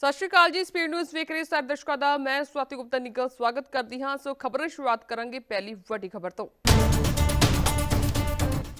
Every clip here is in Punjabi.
ਸਤਿ ਸ਼੍ਰੀ ਅਕਾਲ ਜੀ, ਸਪੀਡ ਨਿਊਜ਼ ਵੇਖ ਰਹੇ ਸਾਰੇ ਦਰਸ਼ਕਾਂ ਦਾ। ਮੈਂ ਸਵਾਤੀ ਗੁਪਤਾ ਨਿੱਗਲ, ਸਵਾਗਤ ਕਰਦੀ ਹਾਂ। ਸੋ ਖਬਰਾਂ ਸ਼ੁਰੂਆਤ ਕਰਾਂਗੇ ਪਹਿਲੀ ਵੱਡੀ ਖਬਰ ਤੋਂ।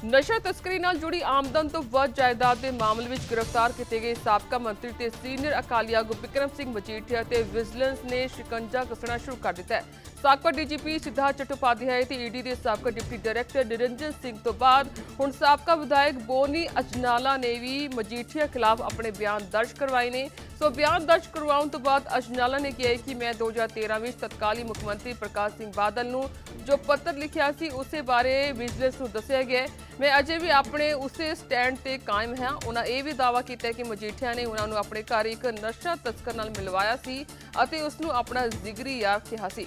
ਨਸ਼ਾ ਤਸਕਰੀ ਨਾਲ ਜੁੜੀ ਆਮਦਨ ਤੋਂ ਵੱਧ ਜਾਇਦਾਦ ਦੇ ਮਾਮਲੇ ਵਿੱਚ ਗ੍ਰਿਫਤਾਰ ਕੀਤੇ ਗਏ ਸਾਬਕਾ ਮੰਤਰੀ ਤੇ ਸੀਨੀਅਰ ਅਕਾਲੀ ਆਗੂ ਵਿਕਰਮ ਸਿੰਘ ਮਜੀਠੀਆ ਤੇ ਵਿਜੀਲੈਂਸ ਨੇ ਸ਼ਿਕੰਜਾ ਕੱਸਣਾ ਸ਼ੁਰੂ ਕਰ ਦਿੱਤਾ ਹੈ। ਸਾਬਕਾ ਡੀਜੀਪੀ ਸਿਧਾਰਥ ਚਟੋਪਾਧਿਆਏ ਤੇ ਈਡੀ ਦੇ ਸਾਬਕਾ ਡਿਪਟੀ ਡਾਇਰੈਕਟਰ ਨਿਰੰਜਨ ਸਿੰਘ ਤੋਂ ਬਾਅਦ ਹੁਣ ਸਾਬਕਾ ਵਿਧਾਇਕ ਬੋਨੀ ਅਜਨਾਲਾ ਨੇ ਵੀ ਮਜੀਠੀਆ ਖਿਲਾਫ ਆਪਣੇ ਬਿਆਨ ਦਰਜ ਕਰਵਾਏ ਨੇ। ਸੋ ਬਿਆਨ ਦਰਜ ਕਰਵਾਉਣ ਤੋਂ ਬਾਅਦ ਅਜਨਾਲਾ ਨੇ ਕਿਹਾ ਕਿ ਮੈਂ 2013 ਵਿੱਚ ਤਤਕਾਲੀ ਮੁੱਖ ਮੰਤਰੀ ਪ੍ਰਕਾਸ਼ ਸਿੰਘ ਬਾਦਲ ਨੂੰ ਜੋ ਪੱਤਰ ਲਿਖਿਆ ਸੀ, ਉਸੇ ਬਾਰੇ ਵਿਜੀਲੈਂਸ ਨੂੰ ਦੱਸਿਆ ਗਿਆ ਮੈਂ ਅਜੇ ਵੀ ਆਪਣੇ ਉਸੇ ਸਟੈਂਡ ਤੇ ਕਾਇਮ ਹਾਂ। ਉਹਨਾਂ ਇਹ ਵੀ ਦਾਅਵਾ ਕੀਤਾ ਕਿ ਮਜੀਠੀਆ ਨੇ ਉਹਨਾਂ ਨੂੰ ਆਪਣੇ ਘਰ ਇੱਕ ਨਸ਼ਾ ਤਸਕਰ ਨਾਲ ਮਿਲਵਾਇਆ ਸੀ ਅਤੇ ਉਸ ਨੂੰ ਆਪਣਾ ਜ਼ਿਗਰੀ ਯਾਰ ਕਿਹਾ ਸੀ।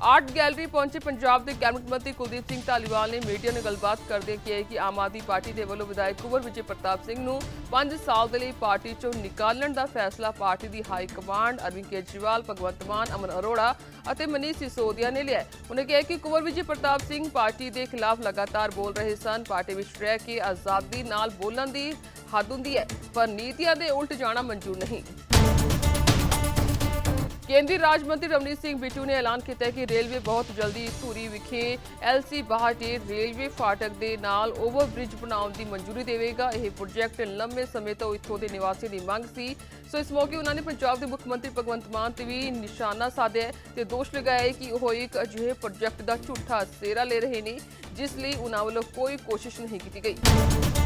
ਆਰਟ ਗੈਲਰੀ ਪਹੁੰਚੇ ਪੰਜਾਬ ਦੇ ਕੈਬਨਿਟ ਮੰਤਰੀ ਕੁਲਦੀਪ ਸਿੰਘ ਧਾਲੀਵਾਲ ਨੇ ਮੀਡੀਆ ਨਾਲ ਗੱਲਬਾਤ ਕਰਦੇ ਕਿਹਾ ਕਿ ਆਮ ਆਦਮੀ ਪਾਰਟੀ ਦੇ ਵੱਲੋਂ ਵਿਧਾਇਕ ਕੁਵਰ ਵਿਜੇ ਪ੍ਰਤਾਪ ਸਿੰਘ ਨੂੰ 5 ਸਾਲ ਦੇ ਲਈ ਪਾਰਟੀ ਚੋਂ ਨਿਕਾਲਣ ਦਾ ਫੈਸਲਾ ਪਾਰਟੀ ਦੀ ਹਾਈ ਕਮਾਂਡ ਅਰਵਿੰਦ ਕੇਜਰੀਵਾਲ, ਭਗਵੰਤ ਮਾਨ, ਅਮਨ ਅਰੋੜਾ ਅਤੇ ਮਨੀਸ਼ ਸਿਸੋਦੀਆ ਨੇ ਲਿਆ ਹੈ। ਉਹਨੇ ਕਿਹਾ ਕਿ ਕੁਵਰ ਵਿਜੇ ਪ੍ਰਤਾਪ ਸਿੰਘ ਪਾਰਟੀ ਦੇ ਖਿਲਾਫ ਲਗਾਤਾਰ ਬੋਲ ਰਹੇ ਸਨ ਪਾਰਟੀ ਵਿੱਚ ਰਹਿ ਕੇ ਆਜ਼ਾਦੀ ਨਾਲ ਬੋਲਣ ਦੀ ਹੱਦ ਹੁੰਦੀ ਹੈ, ਪਰ ਨੀਤੀਆਂ ਦੇ ਉਲਟ ਜਾਣਾ ਮਨਜ਼ੂਰ ਨਹੀਂ ਕੇਂਦਰੀ ਰਾਜ ਮੰਤਰੀ ਰਵਨੀਤ ਸਿੰਘ ਬਿੱਟੂ ਨੇ ਐਲਾਨ ਕੀਤਾ ਕਿ ਰੇਲਵੇ ਬਹੁਤ ਜਲਦੀ ਧੂਰੀ ਵਿਖੇ ਐਲਸੀ ਬਾਹਟੇ ਰੇਲਵੇ ਫਾਟਕ ਦੇ ਨਾਲ ਓਵਰਬ੍ਰਿਜ ਬਣਾਉਣ ਦੀ ਮਨਜ਼ੂਰੀ ਦੇਵੇਗਾ। ਇਹ ਪ੍ਰੋਜੈਕਟ ਲੰਮੇ ਸਮੇਂ ਤੋਂ ਇੱਥੋਂ ਦੇ ਨਿਵਾਸੀਆਂ ਦੀ ਮੰਗ ਸੀ। ਸੋ ਇਸ ਮੌਕੇ ਉਹਨਾਂ ਨੇ ਪੰਜਾਬ ਦੇ ਮੁੱਖ ਮੰਤਰੀ ਭਗਵੰਤ ਮਾਨ ਤੇ ਵੀ ਨਿਸ਼ਾਨਾ ਸਾਧਿਆ ਹੈ ਤੇ ਦੋਸ਼ ਲਗਾਇਆ ਕਿ ਉਹ ਇੱਕ ਅਜਿਹੇ ਪ੍ਰੋਜੈਕਟ ਦਾ ਝੂਠਾ ਸੇਰਾ ਲੈ ਰਹੇ ਨੇ, ਜਿਸ ਲਈ ਉਹਨਾਂ ਵੱਲੋਂ ਕੋਈ ਕੋਸ਼ਿਸ਼ ਨਹੀਂ ਕੀਤੀ ਗਈ।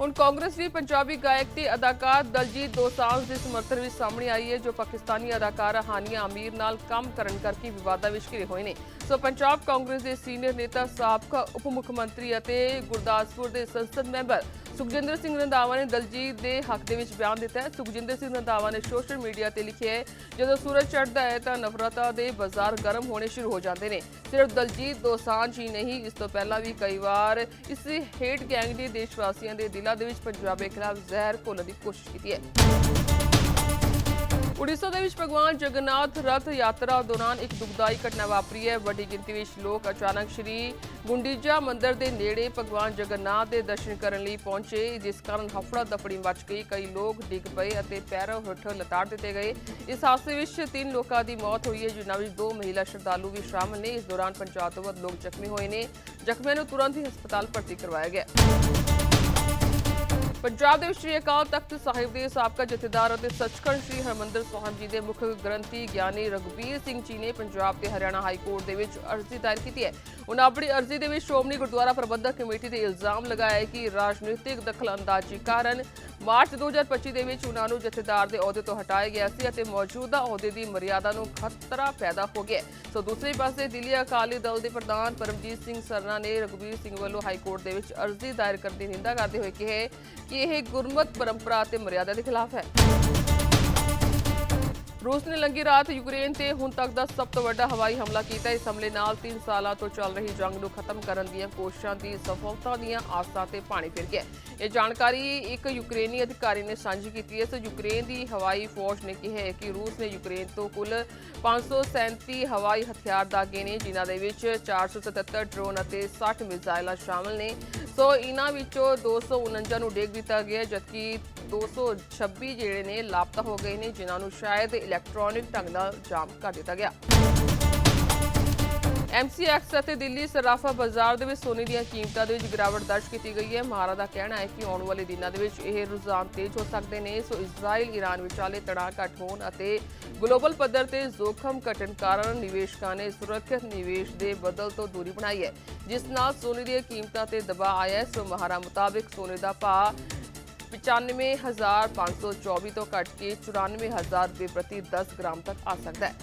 ਹੁਣ ਕਾਂਗਰਸ ਵੀ ਪੰਜਾਬੀ ਗਾਇਕ ਤੇ ਅਦਾਕਾਰ ਦਲਜੀਤ ਦੋਸਾਂਝ ਦੇ ਸਮਰਥਨ ਵਿੱਚ ਸਾਹਮਣੇ ਆਈ ਹੈ, ਜੋ ਪਾਕਿਸਤਾਨੀ ਅਦਾਕਾਰ ਹਾਨੀਆ ਅਮੀਰ ਨਾਲ ਕੰਮ ਕਰਨ ਕਰਕੇ ਵਿਵਾਦਾਂ ਵਿੱਚ ਘਿਰੇ ਹੋਏ ਨੇ। ਸੋ ਪੰਜਾਬ ਕਾਂਗਰਸ ਦੇ ਸੀਨੀਅਰ ਨੇਤਾ, ਸਾਬਕਾ ਉਪ ਮੁੱਖ ਮੰਤਰੀ ਅਤੇ ਗੁਰਦਾਸਪੁਰ ਦੇ ਸੰਸਦ ਮੈਂਬਰ ਸੁਖਜਿੰਦਰ ਸਿੰਘ ਰੰਧਾਵਾ ਨੇ ਦਲਜੀਤ ਦੇ ਹੱਕ ਦੇ ਵਿੱਚ ਬਿਆਨ ਦਿੱਤਾ ਹੈ। ਸੁਖਜਿੰਦਰ ਸਿੰਘ ਰੰਧਾਵਾ ਨੇ ਸੋਸ਼ਲ ਮੀਡੀਆ ਤੇ ਲਿਖਿਆ ਹੈ, ਜਦੋਂ ਸੂਰਜ ਚੜ੍ਹਦਾ ਹੈ ਤਾਂ ਨਫ਼ਰਤਾਂ ਦੇ ਬਾਜ਼ਾਰ ਗਰਮ ਹੋਣੇ ਸ਼ੁਰੂ ਹੋ ਜਾਂਦੇ ਨੇ। ਸਿਰਫ ਦਲਜੀਤ ਦੋਸਾਂਝ ਹੀ ਨਹੀਂ, ਇਸ ਤੋਂ ਪਹਿਲਾਂ ਵੀ ਕਈ ਵਾਰ ਇਸ ਹੇਟ ਗੈਂਗ ਨੇ ਦੇਸ਼ ਵਾਸੀਆਂ ਦੇ ਦਿਲਾਂ ਦੇ ਵਿੱਚ ਪੰਜਾਬ ਖਿਲਾਫ ਜ਼ਹਿਰ ਘੋਲਣ ਦੀ ਕੋਸ਼ਿਸ਼ ਕੀਤੀ ਹੈ। ਉੜੀਸਾ ਦੇ ਵਿੱਚ ਭਗਵਾਨ ਜਗਨਨਾਥ ਰਥ ਯਾਤਰਾ ਦੌਰਾਨ ਇੱਕ ਦੁਖਦਾਈ ਘਟਨਾ ਵਾਪਰੀ ਹੈ। ਵੱਡੀ ਗਿਣਤੀ ਵਿੱਚ ਲੋਕ ਅਚਾਨਕ ਸ਼੍ਰੀ ਗੁੰਡੀਜਾ ਮੰਦਿਰ ਦੇ ਨੇੜੇ ਭਗਵਾਨ ਜਗਨਨਾਥ ਦੇ ਦਰਸ਼ਨ ਕਰਨ ਲਈ ਪਹੁੰਚੇ। ਜਿਸ ਕਾਰਨ ਹਫੜਾ ਦਫੜੀ ਮਚ ਗਈ। ਕਈ ਲੋਕ ਡਿੱਗ ਪਏ ਅਤੇ ਪੈਰੋਂ ਹੇਠ ਲਤਾੜ ਦਿੱਤੇ ਗਏ। ਇਸ ਹਾਦਸੇ ਵਿੱਚ ਤਿੰਨ ਲੋਕਾਂ ਦੀ ਮੌਤ ਹੋਈ ਹੈ, ਜਿਨ੍ਹਾਂ ਵਿੱਚ ਦੋ ਮਹਿਲਾ ਸ਼ਰਧਾਲੂ ਵੀ ਸ਼ਾਮਲ ਨੇ। ਇਸ ਦੌਰਾਨ 50 ਤੋਂ ਵੱਧ ਲੋਕ ਜ਼ਖਮੀ ਹੋਏ ਨੇ। ਜ਼ਖਮੀਆਂ ਨੂੰ ਤੁਰੰਤ ਹੀ ਹਸਪਤਾਲ ਭਰਤੀ ਕਰਵਾਇਆ ਗਿਆ। ਪੰਜਾਬ ਦੇ ਸ਼੍ਰੀ ਅਕਾਲ ਤਖਤ ਸਾਹਿਬ ਦੇ ਸਾਬਕਾ ਜਥੇਦਾਰ ਅਤੇ ਸੱਚਖੰਡ ਸ੍ਰੀ ਹਰਮੰਦਰ ਸਾਹਿਬ ਜੀ ਦੇ ਮੁੱਖ ਗ੍ਰੰਥੀ ਗਿਆਨੀ ਰਘਬੀਰ ਸਿੰਘ ਜੀ ਨੇ ਪੰਜਾਬ ਤੇ ਹਰਿਆਣਾ ਹਾਈ ਕੋਰਟ ਦੇ ਵਿੱਚ ਅਰਜ਼ੀ ਦਾਇਰ ਕੀਤੀ ਹੈ। ਉਹਨਾਂ ਆਪਣੀ ਅਰਜ਼ੀ ਦੇ ਵਿੱਚ ਸ਼੍ਰੋਮਣੀ ਗੁਰਦੁਆਰਾ ਪ੍ਰਬੰਧਕ ਕਮੇਟੀ ਤੇ ਇਲਜ਼ਾਮ ਲਗਾਇਆ ਹੈ ਕਿ ਰਾਜਨੀਤਿਕ ਦਖਲਅੰਦਾਜ਼ੀ ਕਾਰਨ ਮਾਰਚ 2025 ਦੇ ਵਿੱਚ ਉਹਨਾਂ ਨੂੰ ਜਥੇਦਾਰ ਦੇ ਅਹੁਦੇ ਤੋਂ ਹਟਾਇਆ ਗਿਆ ਸੀ ਅਤੇ ਮੌਜੂਦਾ ਅਹੁਦੇ ਦੀ ਮਰਿਆਦਾ ਨੂੰ ਖਤਰਾ ਪੈਦਾ ਹੋ ਗਿਆ ਸੋ ਦੂਸਰੇ ਪਾਸੇ ਦਿੱਲੀ ਅਕਾਲੀ ਦਲ ਦੇ ਪ੍ਰਧਾਨ ਪਰਮਜੀਤ ਸਿੰਘ ਸਰਨਾ ਨੇ ਰਘਬੀਰ ਸਿੰਘ ਵੱਲੋਂ ਹਾਈ ਕੋਰਟ ਦੇ ਵਿੱਚ ਅਰਜ਼ੀ ਦਾਇਰ ਕਰਨ ਦੀ ਨਿੰਦਾ ਕਰਦੇ ਹੋਏ ਕਿਹਾ ਕਿ ਇਹ ਗੁਰਮਤ ਪਰੰਪਰਾ ਅਤੇ ਮਰਿਆਦਾ ਦੇ ਖਿਲਾਫ ਹੈ। ਰੂਸ ਨੇ ਲੰਗੀ ਰਾਤ ਯੂਕਰੇਨ ਤੇ ਹੁਣ ਤੱਕ ਦਾ ਸਭ ਤੋਂ ਵੱਡਾ ਹਵਾਈ ਹਮਲਾ ਕੀਤਾ। ਇਸ ਹਮਲੇ ਨਾਲ 3 ਸਾਲਾਂ ਤੋਂ ਚੱਲ ਰਹੀ ਜੰਗ ਨੂੰ ਖਤਮ ਕਰਨ ਦੀਆਂ ਕੋਸ਼ਿਸ਼ਾਂ ਦੀ ਸਫਲਤਾ ਦੀਆਂ ਆਸਾਂ ਤੇ ਪਾਣੀ ਫਿਰ ਗਿਆ। ਇਹ ਜਾਣਕਾਰੀ ਇੱਕ ਯੂਕਰੇਨੀ ਅਧਿਕਾਰੀ ਨੇ ਸਾਂਝੀ ਕੀਤੀ। ਹੈ ਸੋ ਯੂਕਰੇਨ ਦੀ ਹਵਾਈ ਫੌਜ ਨੇ ਕਿਹਾ ਹੈ ਕਿ ਰੂਸ ਨੇ ਯੂਕਰੇਨ ਤੋਂ ਕੁੱਲ 537 ਹਵਾਈ ਹਥਿਆਰ ਦਾਗੇ ਨੇ, ਜਿਨ੍ਹਾਂ ਦੇ ਵਿੱਚ 477 ਡਰੋਨ ਅਤੇ 60 ਮਿਜ਼ਾਈਲਾਂ ਸ਼ਾਮਲ ਨੇ। ਸੋ ਇਹਨਾਂ ਵਿੱਚੋਂ 249 ਨੂੰ ਡੇਗ ਦਿੱਤਾ ਗਿਆ, ਜਦਕਿ 226 ਜਿਹੜੇ ਨੇ ਲਾਪਤਾ ਹੋ ਗਏ ਨੇ, ਜਿਨ੍ਹਾਂ ਨੂੰ ਸ਼ਾਇਦ ਇਲੈਕਟ੍ਰੋਨਿਕ ਢੰਗ ਨਾਲ ਜਾਮ ਕਰ ਦਿੱਤਾ ਗਿਆ। ਐਮਸੀਐਕਸ ਅਤੇ ਦਿੱਲੀ ਸਰਾਫਾ ਬਾਜ਼ਾਰ ਦੇ ਵਿੱਚ ਸੋਨੇ ਦੀਆਂ ਕੀਮਤਾਂ ਦੇ ਵਿੱਚ ਗਿਰਾਵਟ ਦਰਜ ਕੀਤੀ ਗਈ ਹੈ। ਮਾਰਾ ਦਾ ਕਹਿਣਾ ਹੈ ਕਿ ਆਉਣ ਵਾਲੇ ਦਿਨਾਂ ਦੇ ਵਿੱਚ ਇਹ ਰੁਝਾਨ ਤੇਜ਼ ਹੋ ਸਕਦੇ ਨੇ। ਸੋ ਇਜ਼ਰਾਈਲ ਈਰਾਨ ਵਿਚਾਲੇ ਤਣਾਅ ਘੱਟ ਹੋਣ ਅਤੇ ਗਲੋਬਲ ਪੱਧਰ ਤੇ ਜ਼ੋਖਮ ਘਟਣ ਕਾਰਨ ਨਿਵੇਸ਼ਕਾਂ ਨੇ ਸੁਰੱਖਿਅਤ ਨਿਵੇਸ਼ ਦੇ ਬਦਲ ਤੋਂ ਦੂਰੀ ਬਣਾਈ ਹੈ। ਜਿਸ ਨਾਲ ਸੋਨੇ ਦੀਆਂ ਕੀਮਤਾਂ ਤੇ ਦਬਾਅ ਆਇਆ ਹੈ, ਸੋ ਮਹਾਰਾ ਮੁਤਾਬਿਕ ਸੋਨੇ ਦਾ ਭਾਅ 95524 ਤੋਂ ਘਟ ਕੇ 94000 ਰੁਪਏ ਪ੍ਰਤੀ 10 ਗ੍ਰਾਮ ਤੱਕ ਆ ਸਕਦਾ ਹੈ।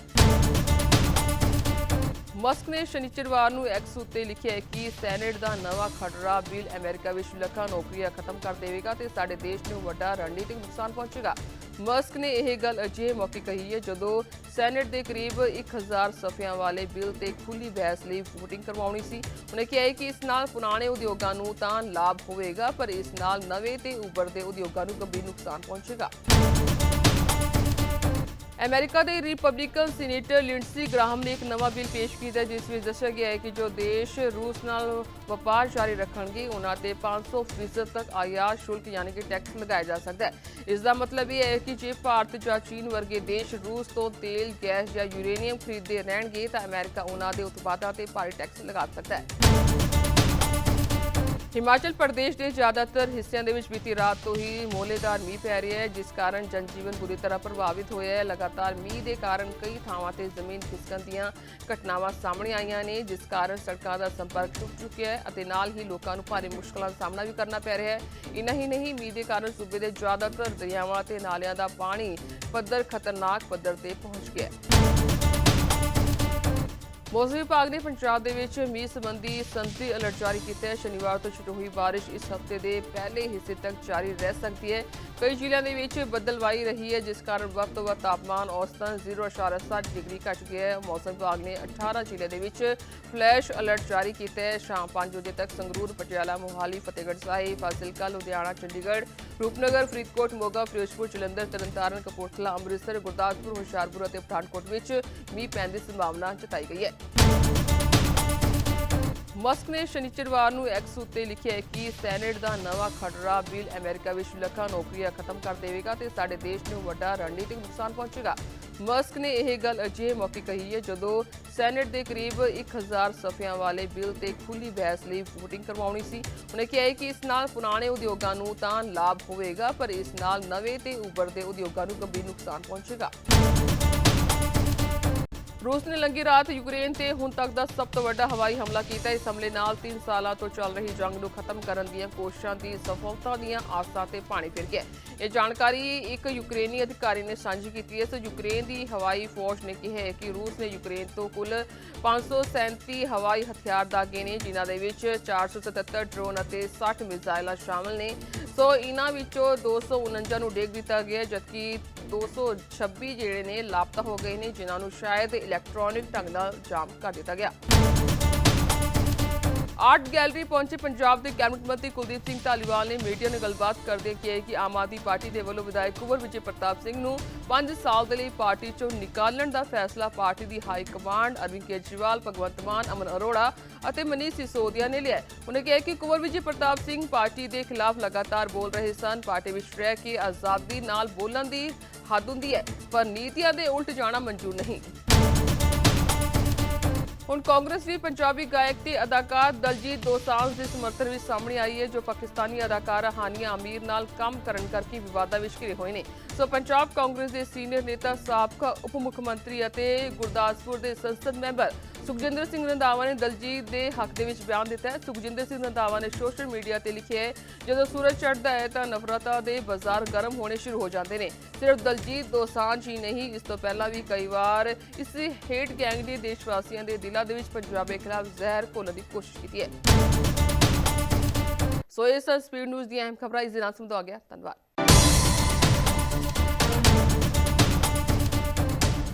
ਮਸਕ ਨੇ ਸ਼ਨੀਚਰਵਾਰ ਨੂੰ ਐਕਸ ਉੱਤੇ ਲਿਖਿਆ ਹੈ ਕਿ ਸੈਨੇਟ ਦਾ ਨਵਾਂ ਖਰੜਾ ਬਿੱਲ ਅਮਰੀਕਾ ਵਿੱਚ ਲੱਖਾਂ ਨੌਕਰੀਆਂ ਖਤਮ ਕਰ ਦੇਵੇਗਾ ਤੇ ਸਾਡੇ ਦੇਸ਼ ਨੂੰ ਵੱਡਾ ਰਣਨੀਤਿਕ ਨੁਕਸਾਨ ਪਹੁੰਚੇਗਾ। ਮਸਕ ਨੇ ਇਹ ਗੱਲ ਅਜਿਹੇ ਮੌਕੇ ਕਹੀ ਹੈ ਜਦੋਂ ਸੈਨੇਟ ਦੇ ਕਰੀਬ 1000 ਸਫ਼ਿਆਂ ਵਾਲੇ ਬਿੱਲ ਤੇ ਖੁੱਲੀ ਬਹਿਸ ਲਈ VOTING ਕਰਵਾਉਣੀ ਸੀ। ਉਹਨੇ ਕਿਹਾ ਹੈ ਕਿ ਇਸ ਨਾਲ ਪੁਰਾਣੇ ਉਦਯੋਗਾਂ ਨੂੰ ਤਾਂ ਲਾਭ ਹੋਵੇਗਾ, ਪਰ ਇਸ ਨਾਲ ਨਵੇਂ ਤੇ ਉੱਭਰਦੇ ਉਦਯੋਗਾਂ ਨੂੰ ਗੰਭੀਰ ਨੁਕਸਾਨ ਪਹੁੰਚੇਗਾ। ਅਮਰੀਕਾ ਦੇ ਰਿਪਬਲਿਕਨ ਸੀਨੇਟਰ ਲਿੰਡਸੀ ਗ੍ਰਾਹਮ ਨੇ ਇੱਕ ਨਵਾਂ ਬਿੱਲ ਪੇਸ਼ ਕੀਤਾ ਜਿਸ ਵਿੱਚ ਦੱਸਿਆ ਗਿਆ ਹੈ ਕਿ ਜੋ ਦੇਸ਼ ਰੂਸ ਨਾਲ ਵਪਾਰ ਜਾਰੀ ਰੱਖਣਗੇ, ਉਹਨਾਂ ਤੇ 500% ਤੱਕ ਆਯਾਤ ਸ਼ੁਲਕ ਯਾਨੀ ਕਿ ਟੈਕਸ ਲਗਾਇਆ ਜਾ ਸਕਦਾ ਹੈ। ਇਸ ਦਾ ਮਤਲਬ ਇਹ ਹੈ ਕਿ ਜੇ ਭਾਰਤ ਜਾਂ ਚੀਨ ਵਰਗੇ ਦੇਸ਼ ਰੂਸ ਤੋਂ ਤੇਲ, ਗੈਸ ਜਾਂ ਯੂਰੇਨੀਅਮ ਖਰੀਦਦੇ ਰਹਿਣਗੇ, ਤਾਂ ਅਮਰੀਕਾ ਉਹਨਾਂ ਦੇ ਉਤਪਾਦਾਂ ਤੇ ਭਾਰੀ ਟੈਕਸ ਲਗਾ ਸਕਦਾ ਹੈ। ਹਿਮਾਚਲ ਪ੍ਰਦੇਸ਼ ਦੇ ਜ਼ਿਆਦਾਤਰ ਹਿੱਸਿਆਂ ਦੇ ਵਿੱਚ ਬੀਤੀ ਰਾਤ ਤੋਂ ਹੀ ਮੋਹਲੇਦਾਰ ਮੀਂਹ ਪੈ ਰਿਹਾ ਹੈ, ਜਿਸ ਕਾਰਨ ਜਨਜੀਵਨ ਬੁਰੀ ਤਰ੍ਹਾਂ ਪ੍ਰਭਾਵਿਤ ਹੋਇਆ ਹੈ। ਲਗਾਤਾਰ ਮੀਂਹ ਦੇ ਕਾਰਨ ਕਈ ਥਾਵਾਂ ਤੇ ਜ਼ਮੀਨ ਖਿਸਕਣ ਦੀਆਂ ਘਟਨਾਵਾਂ ਸਾਹਮਣੇ ਆਈਆਂ ਨੇ, ਜਿਸ ਕਾਰਨ ਸੜਕਾਂ ਦਾ ਸੰਪਰਕ ਟੁੱਟ ਚੁੱਕਿਆ ਹੈ ਅਤੇ ਨਾਲ ਹੀ ਲੋਕਾਂ ਨੂੰ ਭਾਰੀ ਮੁਸ਼ਕਲਾਂ ਦਾ ਸਾਹਮਣਾ ਵੀ ਕਰਨਾ ਪੈ ਰਿਹਾ ਹੈ। ਇਨਾ ਹੀ ਨਹੀਂ, ਮੀਂਹ ਦੇ ਕਾਰਨ ਸੂਬੇ ਦੇ ਜ਼ਿਆਦਾਤਰ ਦਰਿਆਵਾਂ ਤੇ ਨਾਲਿਆਂ ਦਾ ਪਾਣੀ ਪੱਧਰ ਖਤਰਨਾਕ ਪੱਧਰ ਤੇ ਪਹੁੰਚ ਗਿਆ ਹੈ। ਮੌਸਮ ਵਿਭਾਗ ਨੇ ਪੰਜਾਬ ਦੇ ਵਿੱਚ ਮੀਂਹ ਸੰਬੰਧੀ ਸੰਤਰੀ ਅਲਰਟ ਜਾਰੀ ਕੀਤਾ ਹੈ। ਸ਼ਨੀਵਾਰ ਤੋਂ ਸ਼ੁਰੂ ਹੋਈ ਬਾਰਿਸ਼ ਇਸ ਹਫ਼ਤੇ ਦੇ ਪਹਿਲੇ ਹਿੱਸੇ ਤੱਕ ਜਾਰੀ ਰਹਿ ਸਕਦੀ ਹੈ। ਕਈ ਜ਼ਿਲ੍ਹਿਆਂ ਦੇ ਵਿੱਚ ਬੱਦਲਵਾਈ ਰਹੀ ਹੈ, ਜਿਸ ਕਾਰਨ ਵੱਧ ਤੋਂ ਵੱਧ ਤਾਪਮਾਨ ਔਸਤਨ 0.7 ਡਿਗਰੀ ਘਟ ਗਿਆ ਹੈ। ਮੌਸਮ ਵਿਭਾਗ ਨੇ 18 ਜ਼ਿਲ੍ਹਿਆਂ ਦੇ ਵਿੱਚ ਫਲੈਸ਼ ਅਲਰਟ ਜਾਰੀ ਕੀਤਾ ਹੈ। ਸ਼ਾਮ 5 ਵਜੇ ਤੱਕ ਸੰਗਰੂਰ, ਪਟਿਆਲਾ, ਮੋਹਾਲੀ, ਫਤਿਹਗੜ੍ਹ ਸਾਹਿਬ, ਫਾਜ਼ਿਲਕਾ, ਲੁਧਿਆਣਾ, ਚੰਡੀਗੜ੍ਹ ਰੂਪਨਗਰ, ਫਰੀਦਕੋਟ, ਮੋਗਾ, ਫਿਰੋਜ਼ਪੁਰ, ਜਲੰਧਰ, ਤਰਨਤਾਰਨ, ਕਪੂਰਥਲਾ, ਅੰਮ੍ਰਿਤਸਰ, ਗੁਰਦਾਸਪੁਰ, ਹੁਸ਼ਿਆਰਪੁਰ ਅਤੇ ਪਠਾਨਕੋਟ ਵਿੱਚ ਮੀਂਹ ਪੈਣ ਦੀ ਸੰਭਾਵਨਾ ਜਤਾਈ ਗਈ ਹੈ। ਮਸਕ ਨੇ ਸ਼ਨੀਚਰਵਾਰ ਨੂੰ ਐਕਸ ਉੱਤੇ ਲਿਖਿਆ ਹੈ ਕਿ ਸੈਨੇਟ ਦਾ ਨਵਾਂ ਖਟਰਾ ਬਿੱਲ ਅਮਰੀਕਾ ਵਿੱਚ ਲੱਖਾਂ ਨੌਕਰੀਆਂ ਖਤਮ ਕਰ ਦੇਵੇਗਾ ਤੇ ਸਾਡੇ ਦੇਸ਼ ਨੂੰ ਵੱਡਾ ਰਣਨੀਤਿਕ ਨੁਕਸਾਨ ਪਹੁੰਚੇਗਾ। ਮਸਕ ਨੇ ਇਹ ਗੱਲ ਅਜਿਹੇ ਮੌਕੇ ਕਹੀ ਹੈ ਜਦੋਂ ਸੈਨੇਟ ਦੇ ਕਰੀਬ 1000 ਸਫ਼ਿਆਂ ਵਾਲੇ ਬਿੱਲ ਤੇ ਖੁੱਲੀ ਬਹਿਸ ਲਈ VOTING ਕਰਵਾਉਣੀ ਸੀ। ਉਹਨੇ ਕਿਹਾ ਕਿ ਇਸ ਨਾਲ ਪੁਰਾਣੇ ਉਦਯੋਗਾਂ ਨੂੰ ਤਾਂ ਲਾਭ ਹੋਵੇਗਾ, ਪਰ ਇਸ ਨਾਲ ਨਵੇਂ ਤੇ ਉੱਭਰਦੇ ਉਦਯੋਗਾਂ ਨੂੰ ਗੰਭੀਰ ਨੁਕਸਾਨ ਪਹੁੰਚੇਗਾ। ਰੂਸ ਨੇ ਲੰਗੀ ਰਾਤ ਯੂਕਰੇਨ ਤੇ ਹੁਣ ਤੱਕ ਦਾ ਸਭ ਤੋਂ ਵੱਡਾ ਹਵਾਈ ਹਮਲਾ ਕੀਤਾ। ਇਸ ਹਮਲੇ ਨਾਲ 3 ਸਾਲਾਂ ਤੋਂ ਚੱਲ ਰਹੀ ਜੰਗ ਨੂੰ ਖਤਮ ਕਰਨ ਦੀਆਂ ਕੋਸ਼ਿਸ਼ਾਂ ਦੀ ਸਫਲਤਾ ਦੀਆਂ ਆਸਾਂ ਤੇ ਪਾਣੀ ਫਿਰ ਗਿਆ। ਇਹ ਜਾਣਕਾਰੀ ਇੱਕ ਯੂਕਰੇਨੀ ਅਧਿਕਾਰੀ ਨੇ ਸਾਂਝੀ ਕੀਤੀ। ਹੈ ਸੋ ਯੂਕਰੇਨ ਦੀ ਹਵਾਈ ਫੌਜ ਨੇ ਕਿਹਾ ਹੈ ਕਿ ਰੂਸ ਨੇ ਯੂਕਰੇਨ ਤੋਂ ਕੁੱਲ 537 ਹਵਾਈ ਹਥਿਆਰ ਦਾਗੇ ਨੇ, ਜਿਨ੍ਹਾਂ ਦੇ ਵਿੱਚ 477 ਡਰੋਨ ਅਤੇ 60 ਮਿਜ਼ਾਈਲਾਂ ਸ਼ਾਮਲ ਨੇ। ਸੋ ਇਹਨਾਂ ਵਿੱਚੋਂ 249 ਨੂੰ ਡੇਗ ਦਿੱਤਾ ਗਿਆ, ਜਦਕਿ 226 ਜਿਹੜੇ ਨੇ ਲਾਪਤਾ ਹੋ ਗਏ ਨੇ, ਜਿਨ੍ਹਾਂ ਨੂੰ ਸ਼ਾਇਦ ਇਲੈਕਟ੍ਰੋਨਿਕ ਢੰਗ ਨਾਲ ਜਾਮ ਕਰ ਦਿੱਤਾ ਗਿਆ। ਆਰਟ ਗੈਲਰੀ ਪਹੁੰਚੇ ਪੰਜਾਬ ਦੇ ਕੈਬਨਿਟ ਮੰਤਰੀ ਕੁਲਦੀਪ ਸਿੰਘ ਧਾਲੀਵਾਲ ਨੇ ਮੀਡੀਆ ਨਾਲ ਗੱਲਬਾਤ ਕਰਦੇ ਕਿਹਾ ਕਿ ਆਮ ਆਦਮੀ ਪਾਰਟੀ ਦੇ ਵੱਲੋਂ ਵਿਧਾਇਕ ਕੁਵਰ ਵਿਜੇ ਪ੍ਰਤਾਪ ਸਿੰਘ ਨੂੰ 5 ਸਾਲ ਦੇ ਲਈ ਪਾਰਟੀ ਚੋਂ ਨਿਕਾਲਣ ਦਾ ਫੈਸਲਾ ਪਾਰਟੀ ਦੀ ਹਾਈ ਕਮਾਂਡ ਅਰਵਿੰਦ ਕੇਜਰੀਵਾਲ, ਭਗਵੰਤ ਮਾਨ, ਅਮਨ ਅਰੋੜਾ ਅਤੇ ਮਨੀਸ਼ ਸਿਸੋਦੀਆ ਨੇ ਲਿਆ ਹੈ। ਉਹਨੇ ਕਿਹਾ ਕਿ ਕੁਵਰ ਵਿਜੇ ਪ੍ਰਤਾਪ ਸਿੰਘ ਪਾਰਟੀ ਦੇ ਖਿਲਾਫ ਲਗਾਤਾਰ ਬੋਲ ਰਹੇ ਸਨ ਪਾਰਟੀ ਵਿੱਚ ਰਹਿ ਕੇ ਆਜ਼ਾਦੀ ਨਾਲ ਬੋਲਣ ਦੀ ਹੱਦ ਹੁੰਦੀ ਹੈ, ਪਰ ਨੀਤੀਆਂ ਦੇ ਉਲਟ ਜਾਣਾ ਮਨਜ਼ੂਰ ਨਹੀਂ ਹੁਣ ਕਾਂਗਰਸ ਵੀ ਪੰਜਾਬੀ ਗਾਇਕ ਤੇ ਅਦਾਕਾਰ ਦਲਜੀਤ ਦੋਸਾਂਝ ਦੇ ਸਮਰਥਨ ਵਿੱਚ ਸਾਹਮਣੇ ਆਈ ਹੈ, ਜੋ ਪਾਕਿਸਤਾਨੀ ਅਦਾਕਾਰ ਹਾਨੀਆ ਅਮੀਰ ਨਾਲ ਕੰਮ ਕਰਨ ਕਰਕੇ ਵਿਵਾਦਾਂ ਵਿੱਚ ਘਿਰੇ ਹੋਏ ਨੇ। ਸੋ ਪੰਜਾਬ ਕਾਂਗਰਸ ਦੇ ਸੀਨੀਅਰ ਨੇਤਾ, ਸਾਬਕਾ ਉਪ ਮੁੱਖ ਮੰਤਰੀ ਅਤੇ ਗੁਰਦਾਸਪੁਰ ਦੇ ਸੰਸਦ ਮੈਂਬਰ ਸੁਖਜਿੰਦਰ ਸਿੰਘ ਰੰਧਾਵਾ ਨੇ ਦਲਜੀਤ ਦੇ ਹੱਕ ਦੇ ਵਿੱਚ ਬਿਆਨ ਦਿੱਤਾ ਹੈ। ਸੁਖਜਿੰਦਰ ਸਿੰਘ ਰੰਧਾਵਾ ਨੇ ਸੋਸ਼ਲ ਮੀਡੀਆ ਤੇ ਲਿਖਿਆ ਹੈ, ਜਦੋਂ ਸੂਰਜ ਚੜ੍ਹਦਾ ਹੈ ਤਾਂ ਨਫ਼ਰਤਾਂ ਦੇ ਬਾਜ਼ਾਰ ਗਰਮ ਹੋਣੇ ਸ਼ੁਰੂ ਹੋ ਜਾਂਦੇ ਨੇ। ਸਿਰਫ ਦਲਜੀਤ ਦੋਸਾਂਝ ਹੀ ਨਹੀਂ, ਇਸ ਤੋਂ ਪਹਿਲਾਂ ਵੀ ਕਈ ਵਾਰ ਇਸ ਹੇਟ ਗੈਂਗ ਦੇ ਦੇਸ਼ ਵਾਸੀਆਂ ਦੇ ਦਿਲਾਂ ਦੇ ਵਿੱਚ ਪੰਜਾਬੀ ਖਿਲਾਫ ਜ਼ਹਿਰ ਘੋਲਣ ਦੀ ਕੋਸ਼ਿਸ਼ ਕੀਤੀ ਹੈ। ਸੋ ਇਹ ਸਨ ਸਪੀਡ ਨਿਊਜ਼ ਦੀਆਂ ਅਹਿਮ ਖਬਰਾਂ ਇਸ ਦੇ ਨਾਲ ਸਮਝਾ ਗਿਆ। ਧੰਨਵਾਦ।